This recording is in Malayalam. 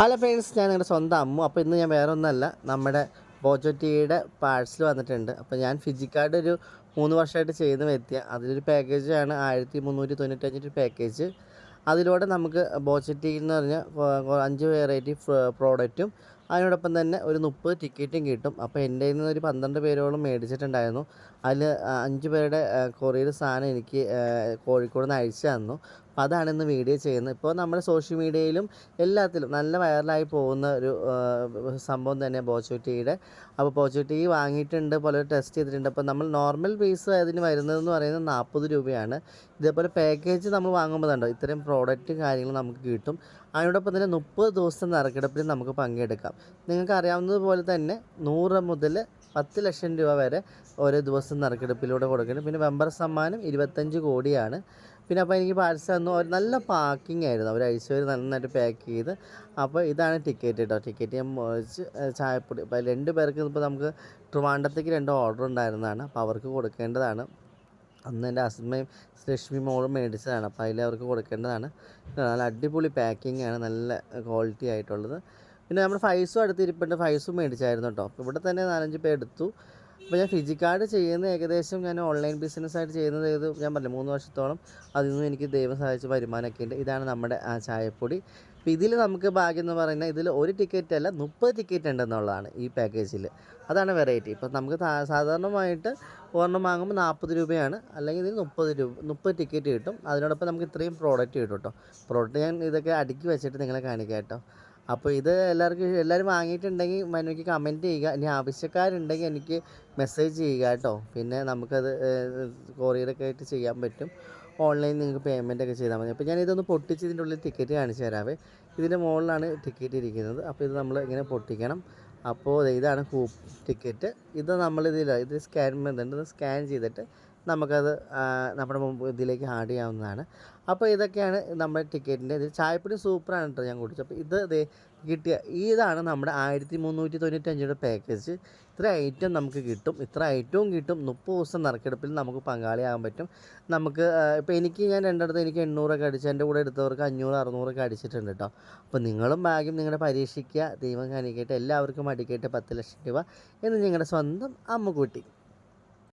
ഹലോ ഫ്രണ്ട്സ് ഞാൻ നിങ്ങളുടെ സ്വന്തം അമ്മു. അപ്പോൾ ഇന്ന് ഞാൻ വേറെ ഒന്നല്ല നമ്മുടെ ബോജോറ്റിയുടെ പാഴ്സൽ വന്നിട്ടുണ്ട്. അപ്പോൾ ഞാൻ ഫിജിക്കാർഡ് ഒരു മൂന്ന് വർഷമായിട്ട് ചെയ്യുന്ന വ്യക്തിയാണ് അതിലൊരു പാക്കേജാണ് ആയിരത്തി മുന്നൂറ്റി തൊണ്ണൂറ്റഞ്ചിന്റെ പാക്കേജ് അതിലൂടെ നമുക്ക് ബോജറ്റി എന്ന് പറഞ്ഞ അഞ്ച് വെറൈറ്റി പ്രോഡക്റ്റും അതിനോടൊപ്പം തന്നെ ഒരു മുപ്പത് ടിക്കറ്റും കിട്ടും. അപ്പോൾ എന്റെ നിന്ന് ഒരു പന്ത്രണ്ട് പേരോളം മേടിച്ചിട്ടുണ്ടായിരുന്നു. അതിൽ അഞ്ച് പേരുടെ കൊറിയർ സാധനം എനിക്ക് കോഴിക്കോട് നിന്ന് അയച്ചു തന്നു. അപ്പോൾ അതാണ് ഇന്ന് വീഡിയോ ചെയ്യുന്നത്. ഇപ്പോൾ നമ്മുടെ സോഷ്യൽ മീഡിയയിലും എല്ലാത്തിലും നല്ല വൈറലായി പോകുന്ന ഒരു സംഭവം തന്നെ ബോച്ചോട്ടിയുടെ അപ്പോൾ ബോച്ചോട്ടി വാങ്ങിയിട്ടുണ്ട് പോലെ ടെസ്റ്റ് ചെയ്തിട്ടുണ്ട്. അപ്പോൾ നമ്മൾ നോർമൽ പീസ് അതിന് വരുന്നതെന്ന് പറയുന്നത് നാൽപ്പത് രൂപയാണ്. ഇതേപോലെ പാക്കേജ് നമ്മൾ വാങ്ങുമ്പോൾ കണ്ടോ ഇത്രയും പ്രോഡക്റ്റ് കാര്യങ്ങൾ നമുക്ക് കിട്ടും. അതിനോടൊപ്പം തന്നെ മുപ്പത് ദിവസം നറുക്കെടുപ്പിൽ നമുക്ക് പങ്കെടുക്കാം. നിങ്ങൾക്ക് അറിയാവുന്നതുപോലെ തന്നെ നൂറ് മുതൽ പത്ത് ലക്ഷം രൂപ വരെ ഓരോ ദിവസം നറുക്കെടുപ്പിലൂടെ കൊടുക്കുന്നുണ്ട് പിന്നെ മെമ്പർ സമ്മാനം ഇരുപത്തഞ്ച് കോടിയാണ്. പിന്നെ അപ്പോൾ എനിക്ക് പാഴ്സൽ തന്നു. അവർ നല്ല പാക്കിംഗ് ആയിരുന്നു. അവർ ഐശ്വര്യ നന്നായിട്ട് പാക്ക് ചെയ്ത്. അപ്പോൾ ഇതാണ് ടിക്കറ്റ് കേട്ടോ ടിക്കറ്റ് ഞാൻ മേടിച്ച് ചായപ്പൊടി. അപ്പോൾ രണ്ട് പേർക്ക് ഇപ്പോൾ നമുക്ക് ട്രിവാൻഡത്തേക്ക് രണ്ട് ഓർഡർ ഉണ്ടായിരുന്നതാണ്. അപ്പോൾ അവർക്ക് കൊടുക്കേണ്ടതാണ്. അന്ന് എന്റെ അസ്മയും ലക്ഷ്മി മോളും മേടിച്ചതാണ്. അപ്പോൾ അതിൽ അവർക്ക് കൊടുക്കേണ്ടതാണ്. നല്ല അടിപൊളി പാക്കിംഗ് ആണ്. നല്ല ക്വാളിറ്റി ആയിട്ടുള്ളത്. പിന്നെ നമ്മുടെ ഫൈസും അടുത്തിരിപ്പുണ്ട്. ഫൈസും മേടിച്ചായിരുന്നു കേട്ടോ ഇവിടെ തന്നെ നാലഞ്ച് പേർ എടുത്തു. അപ്പോൾ ഞാൻ ഫിജിക്കാർഡ് ചെയ്യുന്ന ഏകദേശം ഞാൻ ഓൺലൈൻ ബിസിനസ്സായിട്ട് ചെയ്യുന്നത് ഏത് ഞാൻ പറഞ്ഞു മൂന്ന് വർഷത്തോളം അതിൽ നിന്നും എനിക്ക് ദൈവം സഹായിച്ച വരുമാനമൊക്കെ ഉണ്ട്. ഇതാണ് നമ്മുടെ ആ ചായപ്പൊടി. അപ്പോൾ ഇതിൽ നമുക്ക് ഭാഗ്യം എന്ന് പറയുന്നത് ഇതിൽ ഒരു ടിക്കറ്റ് അല്ല മുപ്പത് ടിക്കറ്റ് ഉണ്ടെന്നുള്ളതാണ് ഈ പാക്കേജിൽ അതാണ് വെറൈറ്റി ഇപ്പോൾ നമുക്ക് സാധാരണമായിട്ട് ഒരെണ്ണം വാങ്ങുമ്പോൾ നാൽപ്പത് രൂപയാണ് അല്ലെങ്കിൽ ഇതിന് മുപ്പത് രൂപ മുപ്പത് ടിക്കറ്റ് കിട്ടും. അതിനോടൊപ്പം നമുക്ക് ഇത്രയും പ്രോഡക്റ്റ് കിട്ടും കേട്ടോ പ്രോഡക്റ്റ് ഞാൻ ഇതൊക്കെ അടുക്കി വെച്ചിട്ട് നിങ്ങളെ കാണിക്കാം കേട്ടോ അപ്പോൾ ഇത് എല്ലാവർക്കും എല്ലാവരും വാങ്ങിയിട്ടുണ്ടെങ്കിൽ എനിക്ക് കമന്റ് ചെയ്യുക. ഇനി ആവശ്യക്കാരുണ്ടെങ്കിൽ എനിക്ക് മെസ്സേജ് ചെയ്യുക കേട്ടോ. പിന്നെ നമുക്കത് കൊറിയറൊക്കെ ആയിട്ട് ചെയ്യാൻ പറ്റും. ഓൺലൈൻ നിങ്ങൾക്ക് പേയ്മെന്റ് ഒക്കെ ചെയ്താൽ മതി. അപ്പോൾ ഞാൻ ഇതൊന്ന് പൊട്ടിച്ച് ഇതിന്റെ ഉള്ളിൽ ടിക്കറ്റ് കാണിച്ചു തരാവേ. ഇതിന്റെ മുകളിലാണ് ടിക്കറ്റ് ഇരിക്കുന്നത്. അപ്പോൾ ഇത് നമ്മൾ ഇങ്ങനെ പൊട്ടിക്കണം. അപ്പോൾ ഇതാണ് കൂ ടിക്കറ്റ് ഇത് നമ്മൾ ഇത് സ്കാൻ ഇത് സ്കാൻ ചെയ്തിട്ട് നമുക്കത് നമ്മുടെ മുമ്പ് ഇതിലേക്ക് ആഡ് ചെയ്യാവുന്നതാണ്. അപ്പോൾ ഇതൊക്കെയാണ് നമ്മുടെ ടിക്കറ്റിന്റെ ഇത്. ചായപ്പൊടി സൂപ്പറാണ് കേട്ടോ ഞാൻ കുടിച്ചത്. അപ്പോൾ ഇത് ദേ കിട്ടിയ ഇതാണ് നമ്മുടെ ആയിരത്തി മുന്നൂറ്റി തൊണ്ണൂറ്റഞ്ചിന്റെ പാക്കേജ് ഇത്ര ഐറ്റം നമുക്ക് കിട്ടും. ഇത്ര ഐറ്റവും കിട്ടും. മുപ്പത് ദിവസം നറുക്കെടുപ്പിൽ നമുക്ക് പങ്കാളിയാകാൻ പറ്റും. നമുക്ക് ഇപ്പോൾ എനിക്ക് ഞാൻ രണ്ടിടത്ത് എനിക്ക് എണ്ണൂറൊക്കെ അടിച്ച് എന്റെ കൂടെ എടുത്തവർക്ക് അഞ്ഞൂറ് അറുന്നൂറൊക്കെ അടിച്ചിട്ടുണ്ട് കേട്ടോ അപ്പോൾ നിങ്ങളും ഭാഗ്യം നിങ്ങളുടെ പരീക്ഷിക്കുക. ദൈവം കാണിക്കട്ടെ എല്ലാവർക്കും അടിക്കട്ടെ പത്ത് ലക്ഷം രൂപ എന്ന് നിങ്ങളുടെ സ്വന്തം അമ്മുക്കുട്ടി